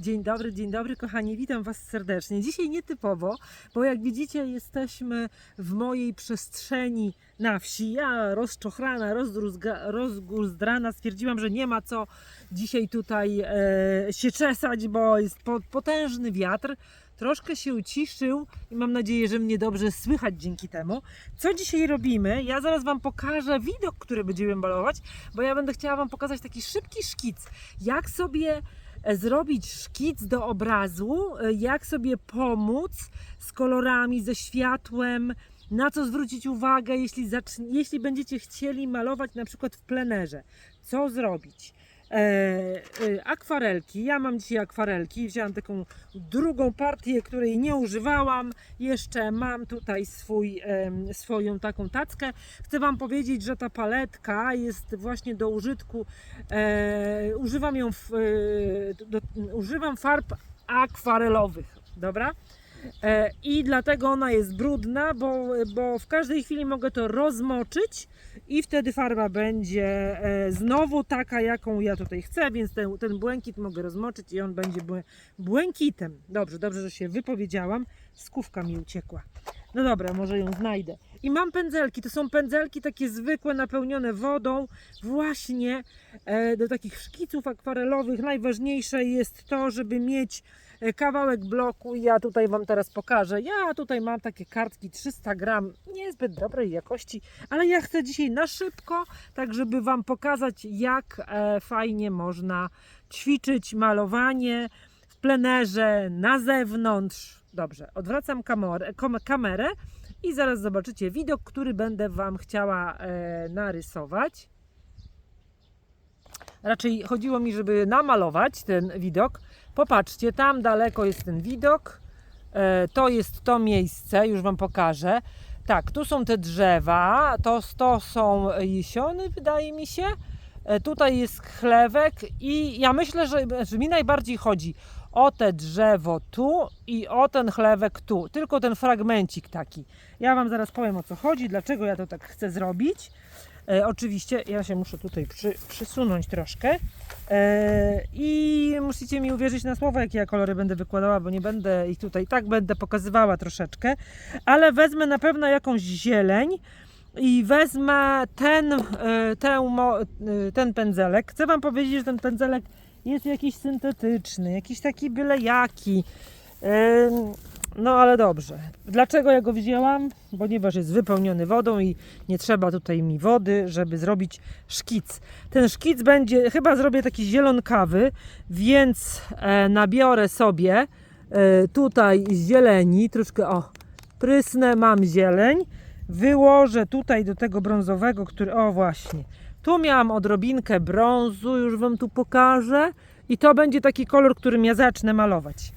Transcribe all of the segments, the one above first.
Dzień dobry, dzień dobry kochani, witam Was serdecznie. Dzisiaj nietypowo, bo jak widzicie jesteśmy w mojej przestrzeni na wsi. Ja rozczochrana, rozguzdrana stwierdziłam, że nie ma co dzisiaj tutaj e, się czesać, bo jest po, potężny wiatr. Troszkę się uciszył i mam nadzieję, że mnie dobrze słychać dzięki temu. Co dzisiaj robimy? Ja zaraz Wam pokażę widok, który będziemy malować, bo ja będę chciała Wam pokazać taki szybki szkic, jak sobie zrobić szkic do obrazu, e, jak sobie pomóc z kolorami, ze światłem, na co zwrócić uwagę, jeśli, jeśli będziecie chcieli malować na przykład w plenerze. Co zrobić? E, e, akwarelki. Ja mam dzisiaj akwarelki. Wzięłam taką drugą partię, której nie używałam. Jeszcze mam tutaj swój, swoją taką tackę. Chcę Wam powiedzieć, że ta paletka jest właśnie do użytku. E, używam ją w, do, używam farb akwarelowych. Dobra? E, I dlatego ona jest brudna, bo, bo w każdej chwili mogę to rozmoczyć i wtedy farba będzie e, znowu taka, jaką ja tutaj chcę, więc ten, ten błękit mogę rozmoczyć i on będzie błę, błękitem. Dobrze, dobrze, że się wypowiedziałam. Skówka mi uciekła. No dobra, może ją znajdę. I mam pędzelki. To są pędzelki takie zwykłe, napełnione wodą, właśnie e, do takich szkiców akwarelowych. Najważniejsze jest to, żeby mieć kawałek bloku. i Ja tutaj Wam teraz pokażę. Ja tutaj mam takie kartki 300 gram, niezbyt dobrej jakości, ale ja chcę dzisiaj na szybko, tak żeby Wam pokazać, jak e, fajnie można ćwiczyć malowanie w plenerze, na zewnątrz. Dobrze, odwracam kamerę i zaraz zobaczycie widok, który będę Wam chciała e, narysować. Raczej chodziło mi, żeby namalować ten widok. Popatrzcie, tam daleko jest ten widok. E, to jest to miejsce, już Wam pokażę. Tak, tu są te drzewa, to, to są jesiony, wydaje mi się. E, tutaj jest chlewek i ja myślę, że, że mi najbardziej chodzi o te drzewo tu i o ten chlewek tu. Tylko ten fragmencik taki. Ja Wam zaraz powiem o co chodzi, dlaczego ja to tak chcę zrobić. E, oczywiście ja się muszę tutaj przy, przysunąć troszkę e, i musicie mi uwierzyć na słowo, jakie ja kolory będę wykładała, bo nie będę ich tutaj tak będę pokazywała troszeczkę, ale wezmę na pewno jakąś zieleń i wezmę ten, e, e, ten pędzelek. Chcę Wam powiedzieć, że ten pędzelek jest jakiś syntetyczny, jakiś taki byle jaki. No ale dobrze. Dlaczego ja go wzięłam? Ponieważ jest wypełniony wodą i nie trzeba tutaj mi wody, żeby zrobić szkic. Ten szkic będzie, chyba zrobię taki zielonkawy, więc e, nabiorę sobie e, tutaj zieleni, troszkę o, prysnę, mam zieleń, wyłożę tutaj do tego brązowego, który, o właśnie, tu miałam odrobinkę brązu, już Wam tu pokażę i to będzie taki kolor, którym ja zacznę malować.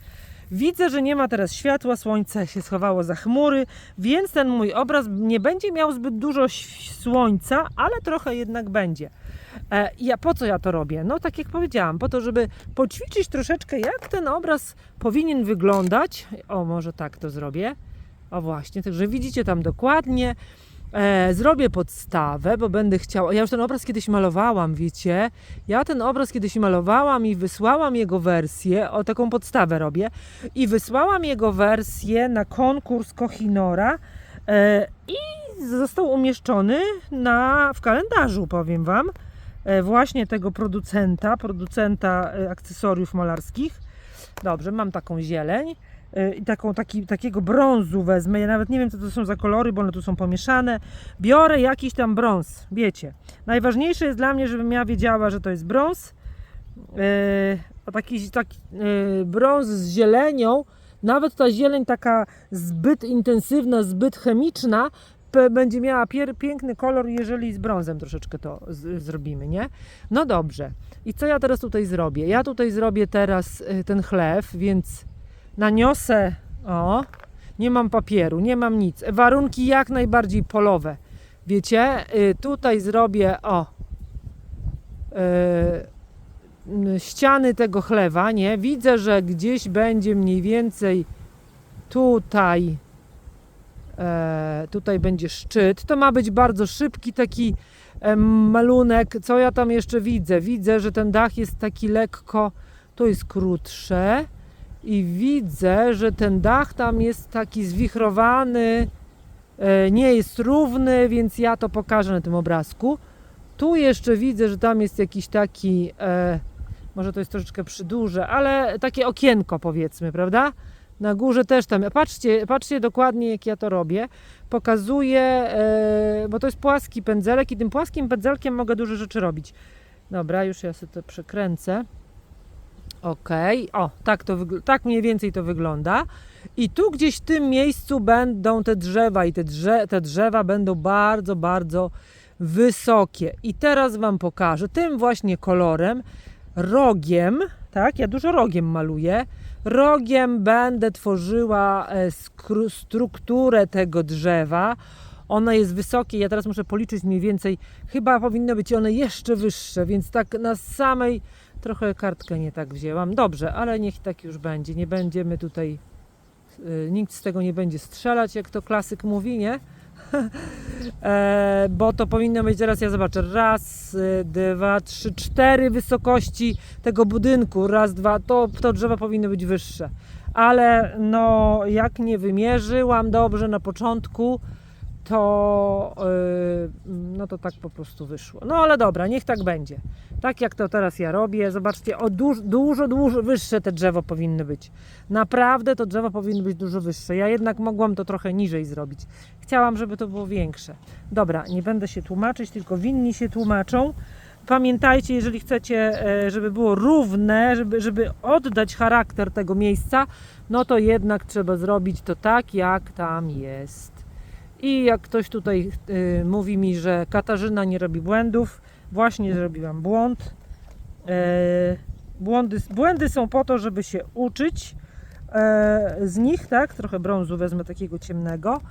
Widzę, że nie ma teraz światła, słońce się schowało za chmury, więc ten mój obraz nie będzie miał zbyt dużo słońca, ale trochę jednak będzie. E, ja po co ja to robię? No tak jak powiedziałam, po to, żeby poćwiczyć troszeczkę, jak ten obraz powinien wyglądać. O, może tak to zrobię. O właśnie, także widzicie tam dokładnie. E, zrobię podstawę, bo będę chciała. Ja już ten obraz kiedyś malowałam, wiecie. Ja ten obraz kiedyś malowałam i wysłałam jego wersję. O taką podstawę robię. I wysłałam jego wersję na konkurs Kohinora. E, I został umieszczony na, w kalendarzu, powiem Wam. E, właśnie tego producenta, producenta e, akcesoriów malarskich. Dobrze, mam taką zieleń i taką, taki, takiego brązu wezmę. Ja nawet nie wiem, co to są za kolory, bo one tu są pomieszane. Biorę jakiś tam brąz, wiecie. Najważniejsze jest dla mnie, żebym ja wiedziała, że to jest brąz. E, a taki, taki e, brąz z zielenią, nawet ta zieleń taka zbyt intensywna, zbyt chemiczna, będzie miała piękny kolor, jeżeli z brązem troszeczkę to zrobimy, nie? No dobrze. I co ja teraz tutaj zrobię? Ja tutaj zrobię teraz y, ten chlew, więc naniosę, o, nie mam papieru, nie mam nic. Warunki jak najbardziej polowe. Wiecie, y, tutaj zrobię, o, y, y, ściany tego chlewa, nie? Widzę, że gdzieś będzie mniej więcej tutaj, e, tutaj będzie szczyt. To ma być bardzo szybki taki em, malunek. Co ja tam jeszcze widzę? Widzę, że ten dach jest taki lekko to jest krótsze i widzę, że ten dach tam jest taki zwichrowany, e, nie jest równy, więc ja to pokażę na tym obrazku. Tu jeszcze widzę, że tam jest jakiś taki, e, może to jest troszeczkę przyduże, ale takie okienko powiedzmy, prawda? Na górze też tam. Patrzcie, patrzcie dokładnie, jak ja to robię. Pokazuję, e, bo to jest płaski pędzelek i tym płaskim pędzelkiem mogę dużo rzeczy robić. Dobra, już ja sobie to przekręcę. Ok, o, tak, to tak mniej więcej to wygląda. I tu gdzieś w tym miejscu będą te drzewa, i te, drze- te drzewa będą bardzo, bardzo wysokie. I teraz Wam pokażę tym właśnie kolorem, rogiem, tak, ja dużo rogiem maluję. Rogiem będę tworzyła e, strukturę tego drzewa. Ono jest wysokie, ja teraz muszę policzyć mniej więcej, chyba powinno być one jeszcze wyższe, więc tak na samej, trochę kartkę nie tak wzięłam. Dobrze, ale niech tak już będzie, nie będziemy tutaj, y, nikt z tego nie będzie strzelać, jak to klasyk mówi, nie? e, bo to powinno być, teraz ja zobaczę, raz, y, dwa, trzy, cztery wysokości tego budynku, raz, dwa, to, to drzewa powinny być wyższe. Ale no, jak nie wymierzyłam dobrze na początku, to yy, no to tak po prostu wyszło. No ale dobra, niech tak będzie. Tak jak to teraz ja robię, zobaczcie, o duż, dużo, dużo wyższe te drzewo powinny być. Naprawdę to drzewo powinno być dużo wyższe. Ja jednak mogłam to trochę niżej zrobić. Chciałam, żeby to było większe. Dobra, nie będę się tłumaczyć, tylko winni się tłumaczą. Pamiętajcie, jeżeli chcecie, e, żeby było równe, żeby, żeby oddać charakter tego miejsca, no to jednak trzeba zrobić to tak, jak tam jest. I jak ktoś tutaj y, mówi mi, że Katarzyna nie robi błędów, właśnie zrobiłam błąd. E, błędy, błędy są po to, żeby się uczyć e, z nich, tak? Trochę brązu wezmę takiego ciemnego.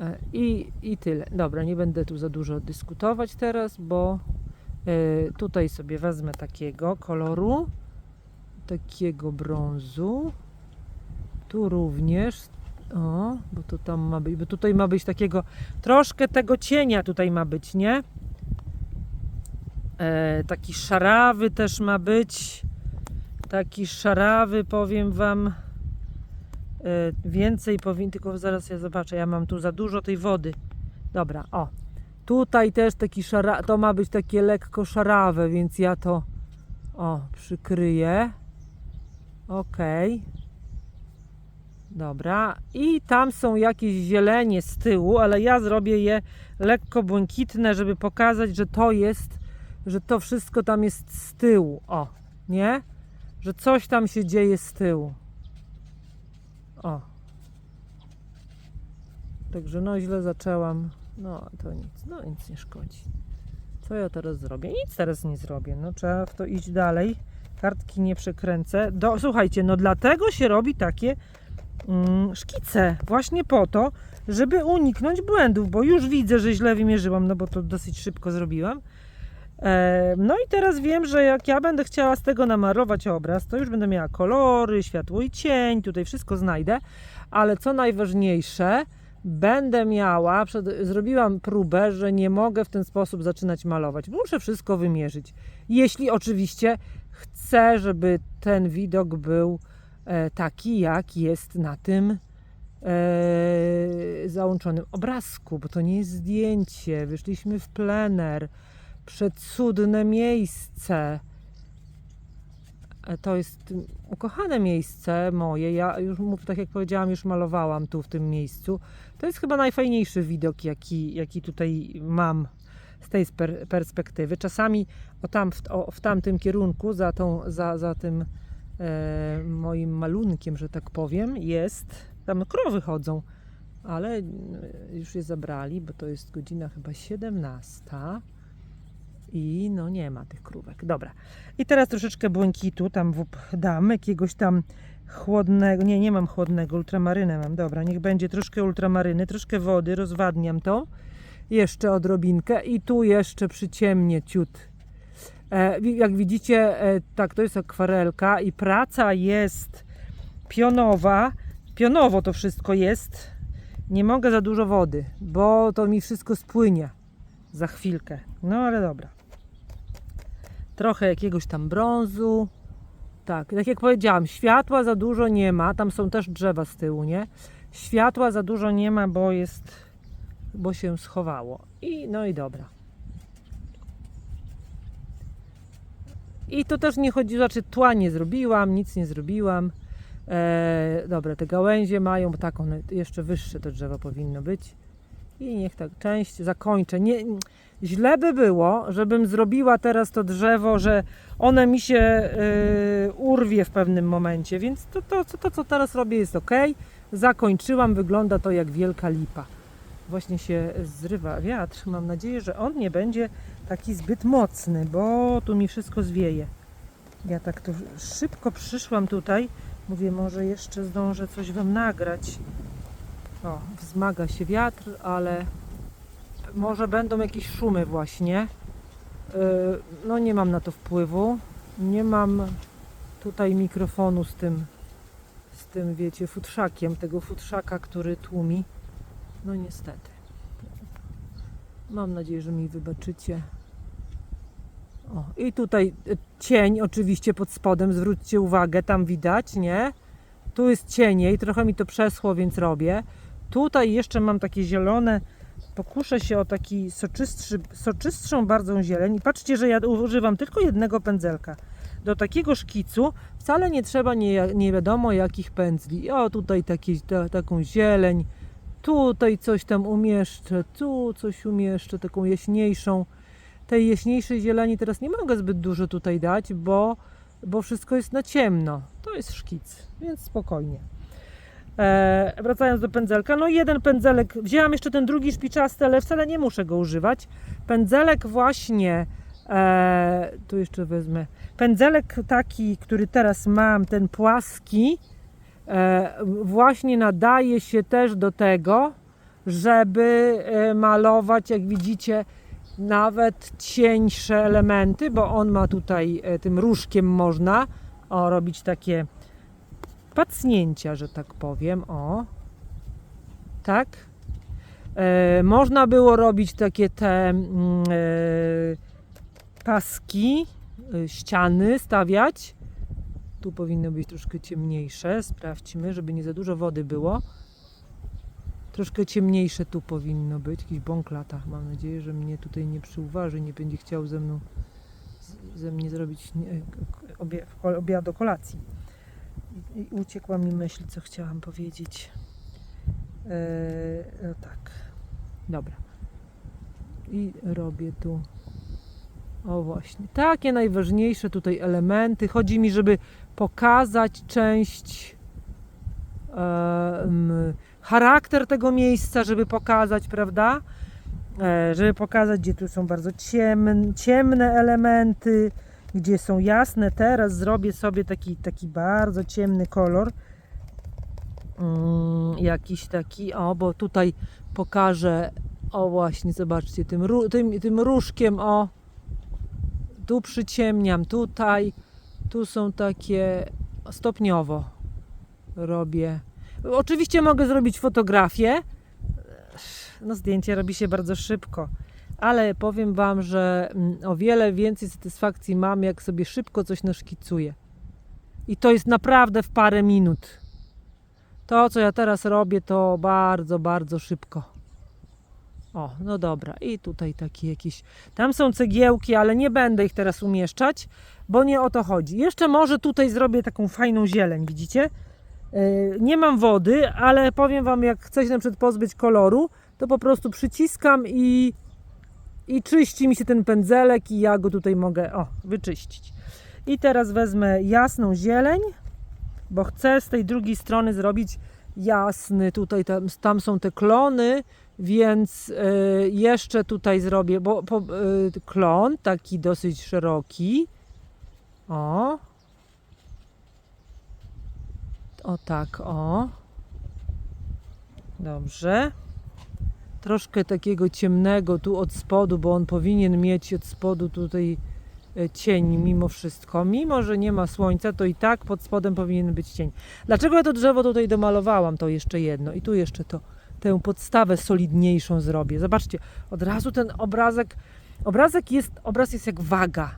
E, I, I tyle. Dobra, nie będę tu za dużo dyskutować teraz, bo e, tutaj sobie wezmę takiego koloru, takiego brązu. Tu również o, bo to tam ma być, bo tutaj ma być takiego, troszkę tego cienia tutaj ma być, nie? E, taki szarawy też ma być. Taki szarawy, powiem Wam. E, więcej powiem, tylko zaraz ja zobaczę, ja mam tu za dużo tej wody. Dobra, o. Tutaj też taki szara, to ma być takie lekko szarawe, więc ja to, o, przykryję. Okej. Dobra, i tam są jakieś zielenie z tyłu, ale ja zrobię je lekko błękitne, żeby pokazać, że to jest, że to wszystko tam jest z tyłu. O, nie? Że coś tam się dzieje z tyłu. O. Także no źle zaczęłam. No to nic, no nic nie szkodzi. Co ja teraz zrobię? Nic teraz nie zrobię. No trzeba w to iść dalej. Kartki nie przekręcę. Do, słuchajcie, no dlatego się robi takie szkice. Właśnie po to, żeby uniknąć błędów, bo już widzę, że źle wymierzyłam, no bo to dosyć szybko zrobiłam. E, no i teraz wiem, że jak ja będę chciała z tego namarować obraz, to już będę miała kolory, światło i cień, tutaj wszystko znajdę, ale co najważniejsze, będę miała, przed, zrobiłam próbę, że nie mogę w ten sposób zaczynać malować. Muszę wszystko wymierzyć. Jeśli oczywiście chcę, żeby ten widok był taki, jak jest na tym e, załączonym obrazku, bo to nie jest zdjęcie. Wyszliśmy w plener, przecudne miejsce. E, To jest ukochane miejsce moje. Ja już, tak jak powiedziałam, już malowałam tu w tym miejscu. To jest chyba najfajniejszy widok, jaki, jaki tutaj mam z tej perspektywy. Czasami o tam, o, w tamtym kierunku, za, tą, za, za tym e, moim malunkiem, że tak powiem, jest, tam krowy chodzą, ale e, już je zabrali, bo to jest godzina chyba 17 i no nie ma tych krówek. Dobra. I teraz troszeczkę błękitu tam dam, jakiegoś tam chłodnego, nie, nie mam chłodnego, ultramarynę mam, dobra, niech będzie troszkę ultramaryny, troszkę wody, rozwadniam to, jeszcze odrobinkę i tu jeszcze przyciemnię ciut. E, jak widzicie, e, tak, to jest akwarelka i praca jest pionowa, pionowo to wszystko jest, nie mogę za dużo wody, bo to mi wszystko spłynie za chwilkę, no ale dobra. Trochę jakiegoś tam brązu, tak, tak jak powiedziałam, światła za dużo nie ma, tam są też drzewa z tyłu, nie? Światła za dużo nie ma, bo jest, bo się schowało. I no i dobra. I to też nie chodzi, znaczy tła nie zrobiłam, nic nie zrobiłam. E, dobra, te gałęzie mają, tak one jeszcze wyższe to drzewo powinno być. I niech tak część zakończę. Nie, źle by było, żebym zrobiła teraz to drzewo, że one mi się y, urwie w pewnym momencie, więc to, to, to, to co teraz robię jest ok. Zakończyłam, wygląda to jak wielka lipa. Właśnie się zrywa wiatr. Mam nadzieję, że on nie będzie taki zbyt mocny, bo tu mi wszystko zwieje. Ja tak tu szybko przyszłam tutaj. Mówię, może jeszcze zdążę coś Wam nagrać. O, wzmaga się wiatr, ale może będą jakieś szumy właśnie. Yy, No nie mam na to wpływu. Nie mam tutaj mikrofonu z tym, z tym wiecie, futrzakiem, tego futrzaka, który tłumi. No niestety. Mam nadzieję, że mi wybaczycie. O, i tutaj e, cień oczywiście pod spodem, zwróćcie uwagę, tam widać, nie? Tu jest cieniej, trochę mi to przeschło, więc robię. Tutaj jeszcze mam takie zielone, pokuszę się o taki soczystszy, soczystszą bardzo zieleń. I patrzcie, że ja używam tylko jednego pędzelka. Do takiego szkicu wcale nie trzeba nie, nie wiadomo jakich pędzli. O, tutaj takie, ta, taką zieleń, tutaj coś tam umieszczę, tu coś umieszczę, taką jaśniejszą. Tej jaśniejszej zieleni teraz nie mogę zbyt dużo tutaj dać, bo, bo wszystko jest na ciemno. To jest szkic, więc spokojnie. E, wracając do pędzelka, no jeden pędzelek, wzięłam jeszcze ten drugi szpiczasty, ale wcale nie muszę go używać. Pędzelek właśnie, e, tu jeszcze wezmę, pędzelek taki, który teraz mam, ten płaski, właśnie nadaje się też do tego, żeby e, malować, jak widzicie, nawet cieńsze elementy, bo on ma tutaj e, tym różkiem można o, robić takie pacnięcia, że tak powiem. O, tak. E, można było robić takie te mm, e, paski, e, ściany stawiać. Tu powinno być troszkę ciemniejsze. Sprawdźmy, żeby nie za dużo wody było. Troszkę ciemniejsze tu powinno być. Jakiś bąk lata. Mam nadzieję, że mnie tutaj nie przyuważy, nie będzie chciał ze mną ze mnie zrobić obiad do kolacji. I uciekła mi myśl, co chciałam powiedzieć. Eee, no tak. Dobra. I robię tu. O właśnie. Takie najważniejsze tutaj elementy. Chodzi mi, żeby pokazać część em, charakter tego miejsca, żeby pokazać, prawda? E, żeby pokazać, gdzie tu są bardzo ciemne, ciemne elementy, gdzie są jasne. Teraz zrobię sobie taki, taki bardzo ciemny kolor. Mm, jakiś taki, o, bo tutaj pokażę, o właśnie, zobaczcie, tym, tym, tym różkiem, o, tu przyciemniam, tutaj, tu są takie stopniowo robię. Oczywiście mogę zrobić fotografię. No zdjęcie robi się bardzo szybko, ale powiem Wam, że mm, o wiele więcej satysfakcji mam, jak sobie szybko coś naszkicuję. I to jest naprawdę w parę minut. To, co ja teraz robię, to bardzo, bardzo szybko. O, no dobra. I tutaj takie jakieś. Tam są cegiełki, ale nie będę ich teraz umieszczać, bo nie o to chodzi. Jeszcze może tutaj zrobię taką fajną zieleń, widzicie? Yy, Nie mam wody, ale powiem Wam, jak chcę się na przykład pozbyć koloru, to po prostu przyciskam i, i czyści mi się ten pędzelek i ja go tutaj mogę, o, wyczyścić. I teraz wezmę jasną zieleń, bo chcę z tej drugiej strony zrobić jasny, tutaj tam, tam są te klony, więc yy, jeszcze tutaj zrobię, bo po, yy, klon taki dosyć szeroki, o, o tak, o. Dobrze. Troszkę takiego ciemnego tu od spodu, bo on powinien mieć od spodu tutaj e, cień mimo wszystko. Mimo, że nie ma słońca, to i tak pod spodem powinien być cień. Dlaczego ja to drzewo tutaj domalowałam? To jeszcze jedno. I tu jeszcze to, tę podstawę solidniejszą zrobię. Zobaczcie, od razu ten obrazek, obrazek jest, obraz jest jak waga.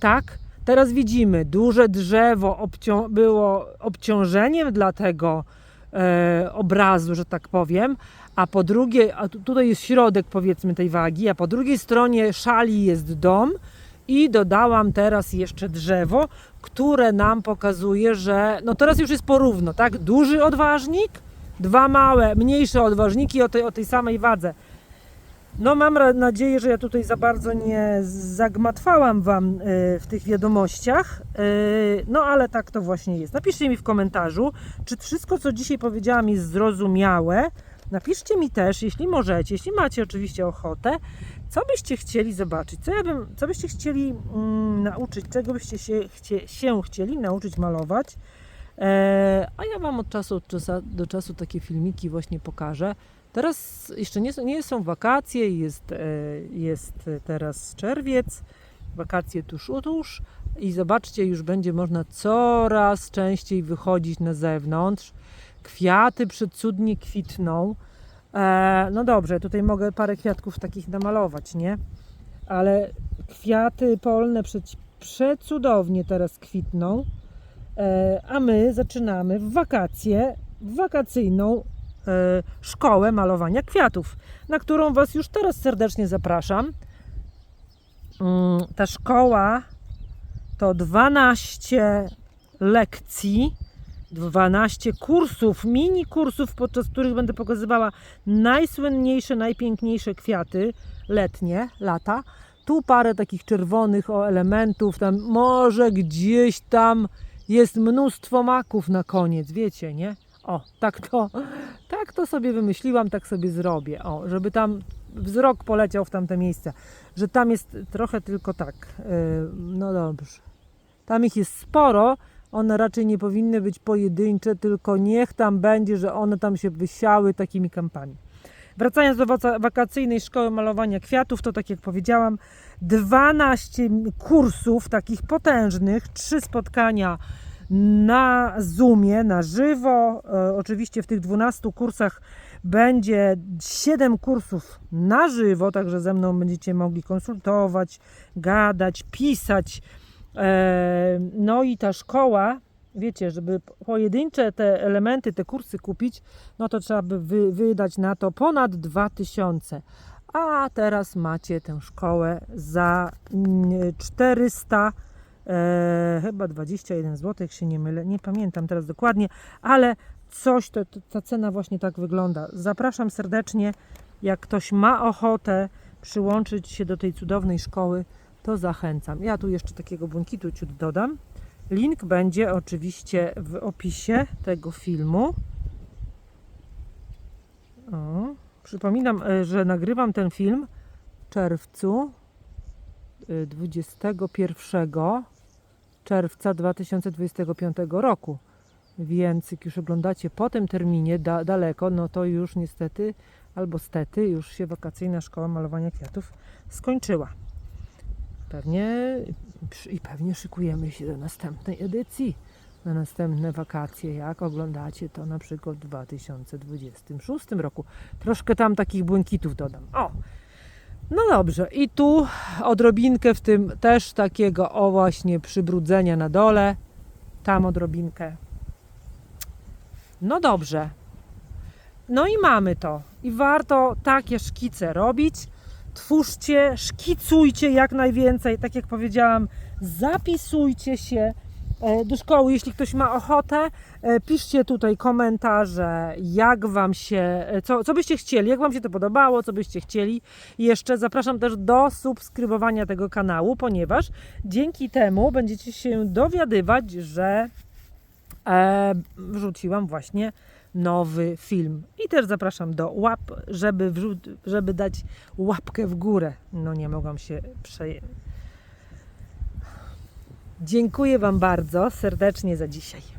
Tak? teraz widzimy, duże drzewo obcią- było obciążeniem dla tego e, obrazu, że tak powiem, a po drugie, a tu, tutaj jest środek powiedzmy tej wagi, a po drugiej stronie szali jest dom i dodałam teraz jeszcze drzewo, które nam pokazuje, że no teraz już jest porówno, tak? Duży odważnik, dwa małe, mniejsze odważniki o tej, o tej samej wadze. No mam nadzieję, że ja tutaj za bardzo nie zagmatwałam Wam y, w tych wiadomościach, y, no ale tak to właśnie jest. Napiszcie mi w komentarzu, czy wszystko, co dzisiaj powiedziałam jest zrozumiałe. Napiszcie mi też, jeśli możecie, jeśli macie oczywiście ochotę, co byście chcieli zobaczyć, co, ja bym, co byście chcieli mm, nauczyć, czego byście się, chcie, się chcieli nauczyć malować. E, a ja Wam od czasu do czasu takie filmiki właśnie pokażę. Teraz jeszcze nie, są- nie są wakacje, jest, e, jest teraz czerwiec, wakacje tuż u tuż i zobaczcie, już będzie można coraz częściej wychodzić na zewnątrz. Kwiaty przecudnie kwitną. E, no dobrze, tutaj mogę parę kwiatków takich namalować, nie? Ale kwiaty polne przecudownie teraz kwitną. E, a my zaczynamy w wakacje, w wakacyjną e, szkołę malowania kwiatów, na którą Was już teraz serdecznie zapraszam. Mm, Ta szkoła to 12 lekcji, 12 kursów, mini kursów, podczas których będę pokazywała najsłynniejsze, najpiękniejsze kwiaty letnie, lata. Tu parę takich czerwonych o elementów, tam może gdzieś tam jest mnóstwo maków na koniec, wiecie, nie? O, tak to, tak to sobie wymyśliłam, tak sobie zrobię. O, żeby tam wzrok poleciał w tamte miejsca. Że tam jest trochę tylko tak. Yy, no dobrze. Tam ich jest sporo. One raczej nie powinny być pojedyncze, tylko niech tam będzie, że one tam się wysiały takimi kampami. Wracając do wakacyjnej szkoły malowania kwiatów, to tak jak powiedziałam, 12 kursów takich potężnych, trzy spotkania na Zoomie, na żywo. E, oczywiście w tych 12 kursach będzie 7 kursów na żywo, także ze mną będziecie mogli konsultować, gadać, pisać. E, no i ta szkoła, wiecie, żeby pojedyncze te elementy, te kursy kupić, no to trzeba by wy, wydać na to ponad 2000. A teraz macie tę szkołę za mm, 400 e, chyba 21 zł, jak się nie mylę, nie pamiętam teraz dokładnie, ale coś, to, to, ta cena właśnie tak wygląda. Zapraszam serdecznie, jak ktoś ma ochotę przyłączyć się do tej cudownej szkoły, to zachęcam. Ja tu jeszcze takiego błękitu ciut dodam. Link będzie oczywiście w opisie tego filmu. O, przypominam, e, że nagrywam ten film w czerwcu e, 21 czerwca 2025 roku. Więc jak już oglądacie po tym terminie da, daleko, no to już niestety albo stety już się wakacyjna szkoła malowania kwiatów skończyła. Pewnie i pewnie szykujemy się do następnej edycji, na następne wakacje, jak oglądacie to na przykład w 2026 roku. Troszkę tam takich błękitów dodam. O! No dobrze, i tu odrobinkę w tym też takiego o właśnie przybrudzenia na dole. Tam odrobinkę. No dobrze. No i mamy to. I warto takie szkice robić. Twórzcie, szkicujcie jak najwięcej. Tak jak powiedziałam, zapisujcie się e, do szkoły, jeśli ktoś ma ochotę. E, Piszcie tutaj komentarze, jak Wam się, e, co, co byście chcieli, jak Wam się to podobało, co byście chcieli. Jeszcze zapraszam też do subskrybowania tego kanału, ponieważ dzięki temu będziecie się dowiadywać, że e, wrzuciłam właśnie nowy film. I też zapraszam do łap, żeby, żeby dać łapkę w górę. No nie mogłam się przeje... Dziękuję Wam bardzo serdecznie za dzisiaj.